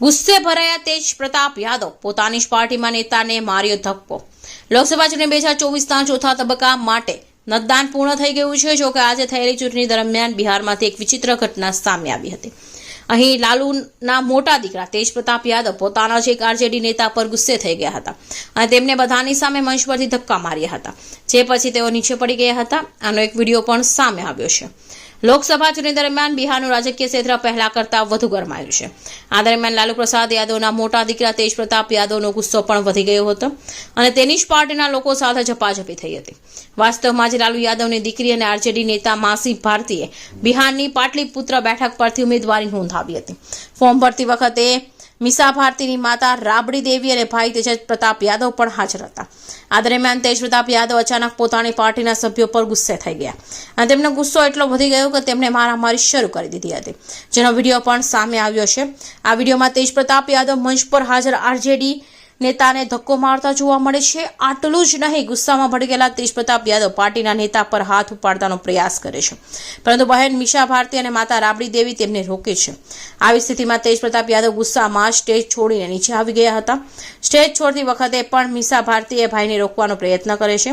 ગુસ્સે ભરાયા તેજ પ્રતાપ યાદવ પોતાની જ પાર્ટીમાં નેતાને માર્યો ધક્કો. લોકસભા ચૂંટણી બે હજાર ચોવીસના ચોથા તબક્કા માટે મતદાન પૂર્ણ થઈ ગયું છે જોકે આજે થયેલી ચૂંટણી દરમિયાન બિહારમાંથી એક વિચિત્ર ઘટના સામે આવી હતી. અહીં લાલુના મોટા દીકરા તેજ પ્રતાપ યાદવ પોતાના જ એક આરજેડી નેતા પર ગુસ્સે થઈ ગયા હતા અને તેમને બધાની સામે મંચ પરથી ધક્કા માર્યા હતા. જે પછી તેઓ નીચે પડી ગયા હતા. આનો એક વીડિયો પણ સામે આવ્યો છે. લોકસભા ચૂંટણી દરમિયાન બિહારનું રાજકીય ક્ષેત્ર પહેલા કરતા વધુ ગરમાયું છે. આ દરમિયાન લાલુ પ્રસાદ યાદવના મોટા દીકરા તેજ પ્રતાપ યાદવનો ગુસ્સો પણ વધી ગયો હતો અને તેની જ પાર્ટીના લોકો સાથે ઝપાઝપી થઈ હતી. વાસ્તવમાં જ લાલુ યાદવની દીકરી અને આરજેડી નેતા માસી ભારતીએ બિહારની પાટલીપુત્ર બેઠક પરથી ઉમેદવારી નોંધાવી હતી. ફોર્મ ભરતી વખતે મિસા ભારતીની માતા રાબડી દેવી અને ભાઈ તેજ પ્રતાપ યાદવ પણ હાજર હતા. આ દરમિયાન તેજ પ્રતાપ યાદવ અચાનક પોતાની પાર્ટીના સભ્યો પર ગુસ્સે થઈ ગયા અને તેમનો ગુસ્સો એટલો વધી ગયો કે તેમણે મારામારી શરૂ કરી દીધી હતી. જેનો વીડિયો પણ સામે આવ્યો છે. આ વિડીયોમાં તેજ પ્રતાપ યાદવ મંચ પર હાજર આરજેડી નેતાને ધક્કો મારતા જોવા મળે છે. આટલું જ નહીં, ગુસ્સામાં ભડકેલા તેજ પ્રતાપ યાદવ પાર્ટીના નેતા પર હાથ ઉપાડવાનો પ્રયાસ કરે છે. પરંતુ બહેન મિશા ભારતી અને માતા રાબડી દેવી તેમને રોકે છે. આવી સ્થિતિમાં તેજ પ્રતાપ યાદવ ગુસ્સામાં સ્ટેજ છોડીને નીચે આવી ગયા હતા. સ્ટેજ છોડતી વખતે પણ મિશા ભારતીએ ભાઈને રોકવાનો પ્રયત્ન કરે છે.